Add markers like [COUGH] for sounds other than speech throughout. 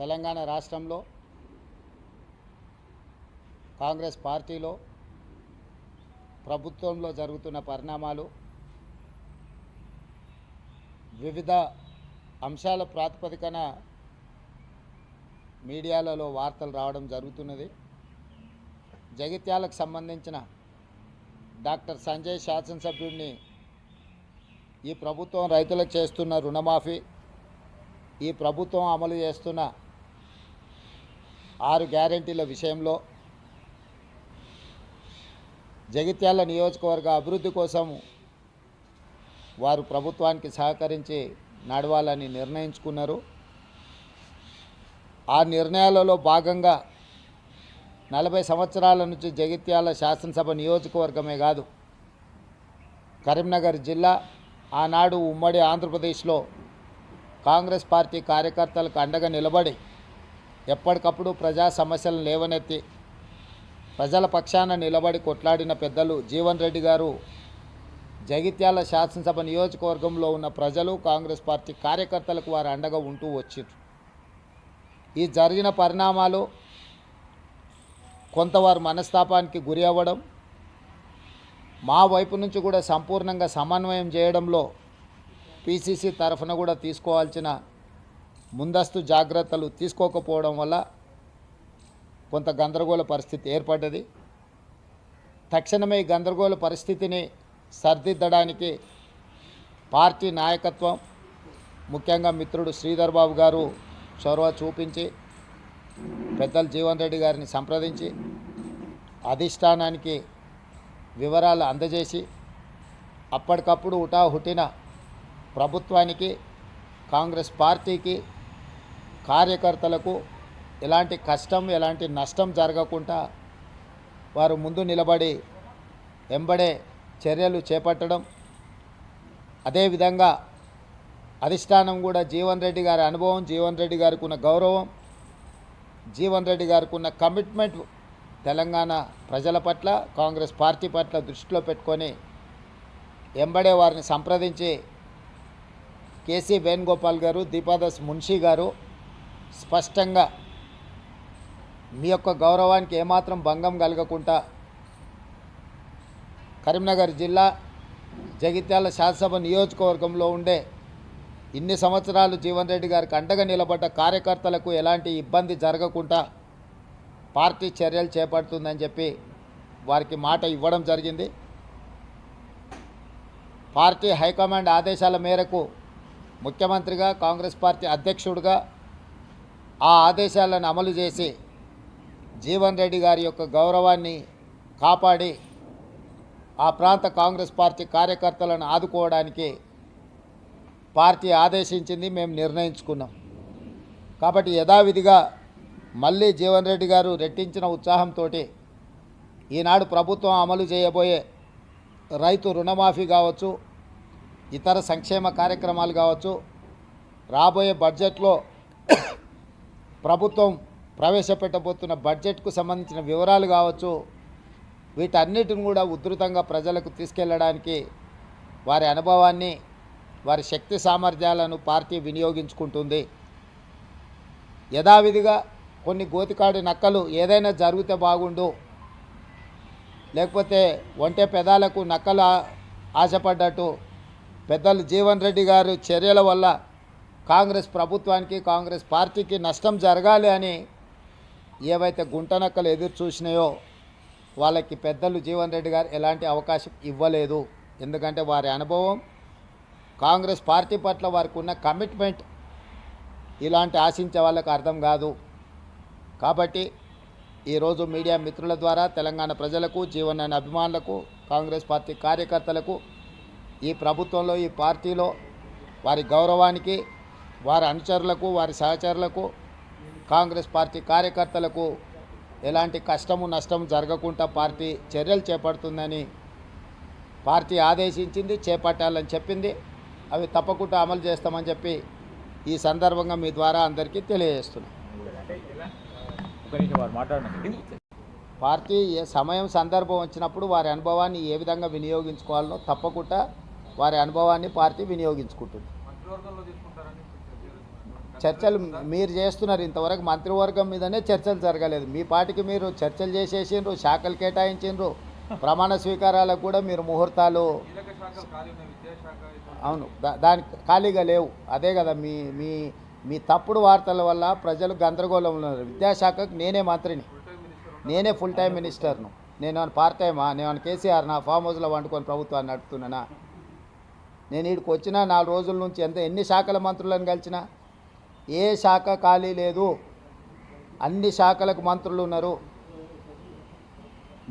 తెలంగాణ రాష్ట్రంలో కాంగ్రెస్ పార్టీలో ప్రభుత్వంలో జరుగుతున్న పరిణామాలు వివిధ అంశాల ప్రాతిపదికన మీడియాలలో వార్తలు రావడం జరుగుతున్నది. జగిత్యాలకు సంబంధించిన డాక్టర్ సంజయ్ శాసనసభ్యుడిని ఈ ప్రభుత్వం రైతులకు చేస్తున్న రుణమాఫీ ఈ ప్రభుత్వం అమలు చేస్తున్న ఆరు గ్యారెంటీల విషయంలో జగిత్యాల నియోజకవర్గ అభివృద్ధి కోసం వారు ప్రభుత్వానికి సహకరించి నడవాలని నిర్ణయించుకున్నారు. ఆ నిర్ణయాలలో భాగంగా నలభై సంవత్సరాల నుంచి జగిత్యాల శాసనసభ నియోజకవర్గమే కాదు కరీంనగర్ జిల్లా ఆనాడు ఉమ్మడి ఆంధ్రప్రదేశ్లో కాంగ్రెస్ పార్టీ కార్యకర్తలకు అండగా నిలబడి ఎప్పటికప్పుడు ప్రజా సమస్యలను లేవనెత్తి ప్రజల పక్షాన నిలబడి కొట్లాడిన పెద్దలు జీవన్ రెడ్డి గారు జగిత్యాల శాసనసభ నియోజకవర్గంలో ఉన్న ప్రజలు కాంగ్రెస్ పార్టీ కార్యకర్తలకు వారు అండగా ఉంటూ వచ్చారు ఈ జరిగిన పరిణామాలు కొంతవారు మనస్తాపానికి గురి అవ్వడం మా వైపు నుంచి కూడా సంపూర్ణంగా సమన్వయం చేయడంలో పిసిసి తరఫున కూడా తీసుకోవాల్సిన ముందస్తు జాగ్రత్తలు తీసుకోకపోవడం వల్ల కొంత గందరగోళ పరిస్థితి ఏర్పడ్డది. తక్షణమే గందరగోళ పరిస్థితిని సర్దిద్దడానికి పార్టీ నాయకత్వం ముఖ్యంగా మిత్రుడు శ్రీధర్ బాబు గారు చొరవ చూపించి పెద్దలు జీవన్ రెడ్డి గారిని సంప్రదించి అధిష్టానానికి వివరాలు అందజేసి అప్పటికప్పుడు హుటాహుటిన ప్రభుత్వానికి కాంగ్రెస్ పార్టీకి కార్యకర్తలకు ఎలాంటి కష్టం ఎలాంటి నష్టం జరగకుండా వారు ముందు నిలబడి వెంబడే చర్యలు చేపట్టడం అదేవిధంగా అధిష్టానం కూడా జీవన్ రెడ్డి గారి అనుభవం జీవన్ రెడ్డి గారికి ఉన్న గౌరవం జీవన్ రెడ్డి గారికి ఉన్న కమిట్మెంట్ తెలంగాణ ప్రజల పట్ల కాంగ్రెస్ పార్టీ పట్ల దృష్టిలో పెట్టుకొని ఎంబడే వారిని సంప్రదించి కేసీ వేణుగోపాల్ గారు దీపాదాస్ మున్షి గారు స్పష్టంగా మీ యొక్క గౌరవానికి ఏమాత్రం భంగం కలగకుండా కరీంనగర్ జిల్లా జగిత్యాల శాసనసభ నియోజకవర్గంలో ఉండే ఇన్ని సంవత్సరాలు జీవన్ రెడ్డి గారికి అండగా నిలబడ్డ కార్యకర్తలకు ఎలాంటి ఇబ్బంది జరగకుండా పార్టీ చర్యలు చేపడుతుందని చెప్పి వారికి మాట ఇవ్వడం జరిగింది. పార్టీ హైకమాండ్ ఆదేశాల మేరకు ముఖ్యమంత్రిగా కాంగ్రెస్ పార్టీ అధ్యక్షుడిగా ఆ ఆదేశాలను అమలు చేసి జీవన్ రెడ్డి గారి యొక్క గౌరవాన్ని కాపాడి ఆ ప్రాంత కాంగ్రెస్ పార్టీ కార్యకర్తలను ఆదుకోవడానికి పార్టీ ఆదేశించింది మేము నిర్ణయించుకున్నాం. కాబట్టి యథావిధిగా మళ్ళీ జీవన్ రెడ్డి గారు రెట్టించిన ఉత్సాహంతో ఈనాడు ప్రభుత్వం అమలు చేయబోయే రైతు రుణమాఫీ కావచ్చు ఇతర సంక్షేమ కార్యక్రమాలు కావచ్చు రాబోయే బడ్జెట్లో ప్రభుత్వం ప్రవేశపెట్టబోతున్న బడ్జెట్కు సంబంధించిన వివరాలు కావచ్చు వీటన్నిటిని కూడా ఉధృతంగా ప్రజలకు తీసుకెళ్ళడానికి వారి అనుభవాన్ని వారి శక్తి సామర్థ్యాలను పార్టీ వినియోగించుకుంటుంది. యథావిధిగా కొన్ని గోతికాడి నక్కలు ఏదైనా జరిగితే బాగుండు. లేకపోతే ఒంటే పెదాలకు నక్కలు ఆశపడ్డట్టు. పెద్దలు జీవన్ రెడ్డి గారు చర్యల వల్ల కాంగ్రెస్ ప్రభుత్వానికి కాంగ్రెస్ పార్టీకి నష్టం జరగాలి అని ఏవైతే గుంటనక్కలు ఎదురు చూసినాయో వాళ్ళకి పెద్దలు జీవన్ రెడ్డి గారు ఎలాంటి అవకాశం ఇవ్వలేదు. ఎందుకంటే వారి అనుభవం కాంగ్రెస్ పార్టీ పట్ల వారికి ఉన్న కమిట్మెంట్ ఇలాంటి ఆశించే వాళ్ళకు అర్థం కాదు. కాబట్టి ఈరోజు మీడియా మిత్రుల ద్వారా తెలంగాణ ప్రజలకు జీవనాన్ని అభిమానులకు కాంగ్రెస్ పార్టీ కార్యకర్తలకు ఈ ప్రభుత్వంలో ఈ పార్టీలో వారి గౌరవానికి వారి అనుచరులకు వారి సహచరులకు కాంగ్రెస్ పార్టీ కార్యకర్తలకు ఎలాంటి కష్టము నష్టము జరగకుండా పార్టీ చర్యలు చేపడుతుందని పార్టీ ఆదేశించింది చేపట్టాలని చెప్పింది. అవి తప్పకుండా అమలు చేస్తామని చెప్పి ఈ సందర్భంగా మీ ద్వారా అందరికీ తెలియజేస్తున్నాం. పార్టీ ఏ సమయం సందర్భం వచ్చినప్పుడు వారి అనుభవాన్ని ఏ విధంగా వినియోగించుకోవాలనో తప్పకుండా వారి అనుభవాన్ని పార్టీ వినియోగించుకుంటుంది. చర్చలు మీరు చేస్తున్నారు. ఇంతవరకు మంత్రివర్గం మీదనే చర్చలు జరగలేదు. మీ పాటికి మీరు చర్చలు చేసేసిండ్రు శాఖలు కేటాయించిండ్రు. ప్రమాణ స్వీకారాలకు కూడా మీరు ముహూర్తాలు అవును దా- దానికి ఖాళీగా లేవు. అదే కదా మీ మీ మీ తప్పుడు వార్తల వల్ల ప్రజలు గందరగోళంలో ఉన్నారు. విద్యాశాఖకు నేనే మంత్రిని. నేనే ఫుల్ టైం మినిస్టర్ను నేను ఏమైనా పార్ట్ టైమా నేను ఏమైనా కేసీఆర్ నా ఫామ్ హౌస్లో వండుకొని ప్రభుత్వాన్ని నడుపుతున్నానా? నేను ఇక్కడికి వచ్చిన నాలుగు రోజుల నుంచి ఎంత ఎన్ని శాఖల మంత్రులను కలిసినా ఏ శాఖ ఖాళీ లేదు. అన్ని శాఖలకు మంత్రులు ఉన్నారు.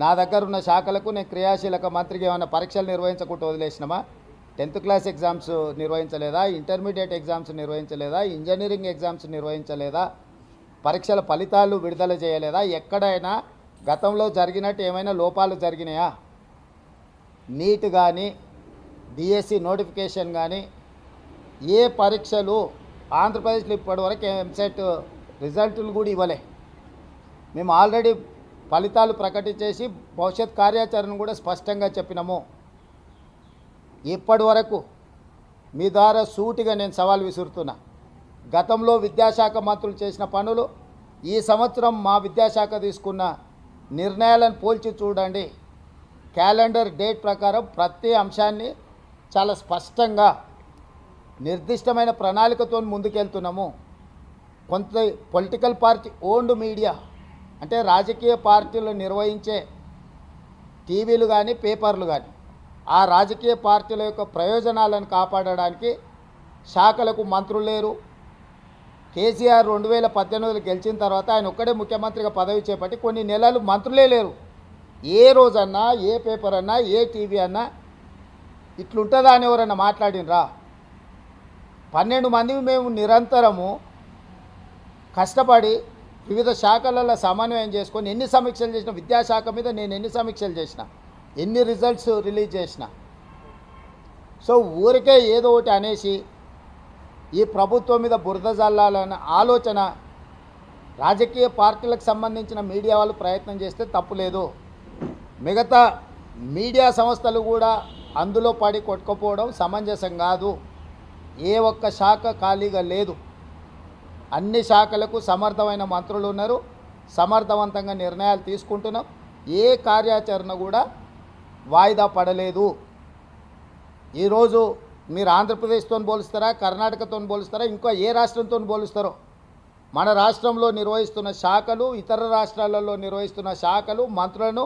నా దగ్గర ఉన్న శాఖలకు నేను క్రియాశీలక మంత్రికి ఏమైనా పరీక్షలు నిర్వహించకుండా వదిలేసినామా? టెన్త్ క్లాస్ ఎగ్జామ్స్ నిర్వహించలేదా? ఇంటర్మీడియట్ ఎగ్జామ్స్ నిర్వహించలేదా? ఇంజనీరింగ్ ఎగ్జామ్స్ నిర్వహించలేదా? పరీక్షల ఫలితాలు విడుదల చేయలేదా? ఎక్కడైనా గతంలో జరిగినట్టు ఏమైనా లోపాలు జరిగినాయా? నీట్ కానీ డిఎస్సి నోటిఫికేషన్ కానీ ఏ పరీక్షలు ఆంధ్రప్రదేశ్లో ఇప్పటివరకు ఎంసెట్ రిజల్టులు కూడా ఇవ్వలే. మేము ఆల్రెడీ ఫలితాలు ప్రకటించేసి భవిష్యత్ కార్యాచరణ కూడా స్పష్టంగా చెప్పినాము. ఇప్పటి వరకు మీ ద్వారా సూటిగా నేను సవాల్ విసురుతున్నా. గతంలో విద్యాశాఖ మంత్రులు చేసిన పనులు ఈ సంవత్సరం మా విద్యాశాఖ తీసుకున్న నిర్ణయాలను పోల్చి చూడండి. క్యాలెండర్ డేట్ ప్రకారం ప్రతి అంశాన్ని చాలా స్పష్టంగా నిర్దిష్టమైన ప్రణాళికతో ముందుకెళ్తున్నాము. కొంత పొలిటికల్ పార్టీ ఓన్డ్ మీడియా అంటే రాజకీయ పార్టీలు నిర్వహించే టీవీలు కానీ పేపర్లు కానీ ఆ రాజకీయ పార్టీల యొక్క ప్రయోజనాలను కాపాడడానికి శాఖలకు మంత్రులు లేరు. కేసీఆర్ రెండు వేల పద్దెనిమిదిలో గెలిచిన తర్వాత ఆయన ఒక్కడే ముఖ్యమంత్రిగా పదవి చేపట్టి కొన్ని నెలలు మంత్రులే లేరు. ఏ రోజన్నా ఏ పేపర్ అన్నా ఏ టీవీ అన్నా ఇట్లుంటుందా అని ఎవరన్నా మాట్లాడినరా? పన్నెండు మంది మేము నిరంతరము కష్టపడి వివిధ శాఖలలో సమన్వయం చేసుకొని ఎన్ని సమీక్షలు చేసిన విద్యాశాఖ మీద నేను ఎన్ని సమీక్షలు చేసిన ఎన్ని రిజల్ట్స్ రిలీజ్ చేసిన. సో ఊరికే ఏదో ఒకటి అనేసి ఈ ప్రభుత్వం మీద బురద జల్లాలన్న ఆలోచన రాజకీయ పార్టీలకు సంబంధించిన మీడియా వాళ్ళు ప్రయత్నం చేస్తే తప్పులేదు మిగతా మీడియా సంస్థలు కూడా అందులో పడి కొట్టుకుపోవడం సమంజసం కాదు. ఏ ఒక్క శాఖ ఖాళీగా లేదు. అన్ని శాఖలకు సమర్థమైన మంత్రులు ఉన్నారు. సమర్థవంతంగా నిర్ణయాలు తీసుకుంటున్నాం. ఏ కార్యాచరణ కూడా వాయిదా పడలేదు. ఈరోజు మీరు ఆంధ్రప్రదేశ్తో పోలుస్తారా కర్ణాటకతో పోలుస్తారా ఇంకా ఏ రాష్ట్రంతో పోలుస్తారో? మన రాష్ట్రంలో నిర్వహిస్తున్న శాఖలు ఇతర రాష్ట్రాలలో నిర్వహిస్తున్న శాఖలు మంత్రులను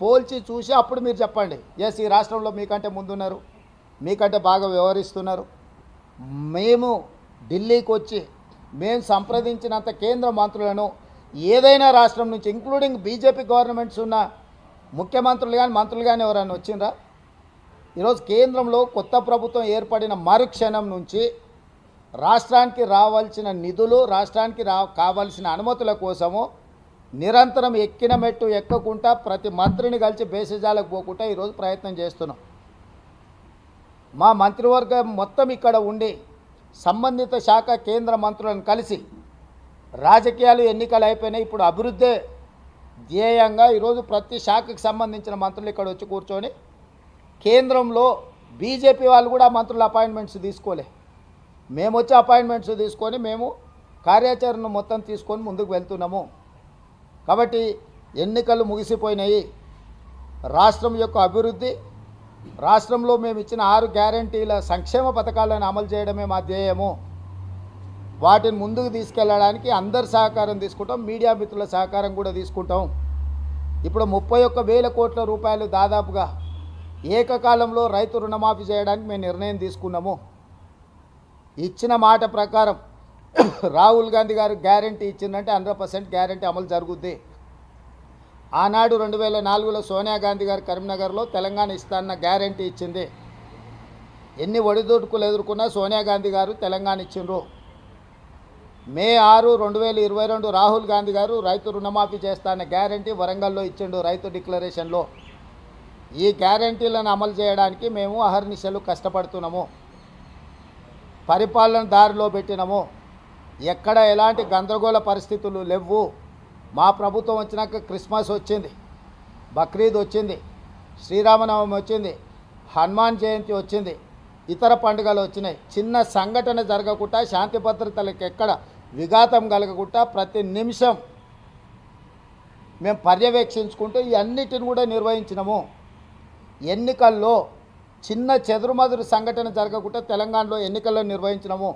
పోల్చి చూసి అప్పుడు మీరు చెప్పండి. ఎస్ ఈ రాష్ట్రంలో మీకంటే ముందున్నారు. మీకంటే బాగా వ్యవహరిస్తున్నారు. మేము ఢిల్లీకి వచ్చి మేము సంప్రదించినంత కేంద్ర మంత్రులను ఏదైనా రాష్ట్రం నుంచి ఇంక్లూడింగ్ బీజేపీ గవర్నమెంట్స్ ఉన్న ముఖ్యమంత్రులు కానీ మంత్రులు కానీ ఎవరైనా వచ్చిందా ఈరోజు కేంద్రంలో కొత్త ప్రభుత్వం ఏర్పడిన మరుక్షణం నుంచి రాష్ట్రానికి రావాల్సిన నిధులు రాష్ట్రానికి రా కావాల్సిన అనుమతుల కోసము నిరంతరం ఎక్కిన మెట్టు ఎక్కకుండా ప్రతి మంత్రిని కలిసి బేసిజాలకు పోకుండా ఈరోజు ప్రయత్నం చేస్తున్నాం. మా మంత్రివర్గం మొత్తం ఇక్కడ ఉండి సంబంధిత శాఖ కేంద్ర మంత్రులను కలిసి రాజకీయాలు ఎన్నికలు అయిపోయినాయి. ఇప్పుడు అభివృద్ధి ధ్యేయంగా ఈరోజు ప్రతి శాఖకు సంబంధించిన మంత్రులు ఇక్కడ వచ్చి కూర్చొని కేంద్రంలో బీజేపీ వాళ్ళు కూడా మంత్రుల అపాయింట్మెంట్స్ తీసుకోలే. మేము వచ్చి అపాయింట్మెంట్స్ తీసుకొని మేము కార్యాచరణ మొత్తం తీసుకొని ముందుకు వెళ్తున్నాము. కాబట్టి ఎన్నికలు ముగిసిపోయినాయి. రాష్ట్రం యొక్క అభివృద్ధి రాష్ట్రంలో మేము ఇచ్చిన ఆరు గ్యారంటీల సంక్షేమ పథకాలను అమలు చేయడమే మా ధ్యేయము. వాటిని ముందుకు తీసుకెళ్ళడానికి అందరి సహకారం తీసుకుంటాం మీడియా మిత్రుల సహకారం కూడా తీసుకుంటాం. ఇప్పుడు ముప్పై ఒక్క వేల కోట్ల రూపాయలు దాదాపుగా ఏకకాలంలో రైతు రుణమాఫీ చేయడానికి మేము నిర్ణయం తీసుకున్నాము. ఇచ్చిన మాట ప్రకారం [COUGHS] రాహుల్ గాంధీ గారు గ్యారంటీ ఇచ్చిందంటే హండ్రెడ్ పర్సెంట్ గ్యారంటీ అమలు జరుగుద్ది. ఆనాడు రెండు వేల నాలుగులో సోనియా గాంధీ గారు కరీంనగర్లో తెలంగాణ ఇస్తానన్న గ్యారంటీ ఇచ్చింది. ఎన్ని ఒడిదుడుకులు ఎదుర్కొన్నా సోనియా గాంధీ గారు తెలంగాణ ఇచ్చిండ్రు. మే ఆరు రెండు వేల ఇరవై రెండు రాహుల్ గాంధీ గారు రైతు రుణమాఫీ చేస్తానన్న గ్యారంటీ వరంగల్లో ఇచ్చిండు రైతు డిక్లరేషన్లో. ఈ గ్యారంటీలను అమలు చేయడానికి మేము అహర్నిశలు కష్టపడుతున్నాము. పరిపాలన దారిలో పెట్టినము. ఎక్కడ ఎలాంటి గందరగోళ పరిస్థితులు లేవు మా ప్రభుత్వం వచ్చినాక క్రిస్మస్ వచ్చింది బక్రీద్ వచ్చింది శ్రీరామనవమి వచ్చింది హనుమాన్ జయంతి వచ్చింది ఇతర పండుగలు వచ్చినాయి. చిన్న సంఘటన జరగకుండా శాంతి భద్రతలకు ఎక్కడ విఘాతం కలగకుండా ప్రతి నిమిషం మేము పర్యవేక్షించుకుంటూ ఇవన్నిటిని అన్నిటిని కూడా నిర్వహించినాము. ఎన్నికల్లో చిన్న చెదురుమదురు సంఘటన జరగకుండా తెలంగాణలో ఎన్నికల్లో నిర్వహించినాము.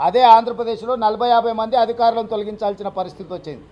అదే ఆంధ్రప్రదేశ్లో నలభై యాభై మంది అధికారులను తొలగించాల్సిన పరిస్థితి వచ్చింది.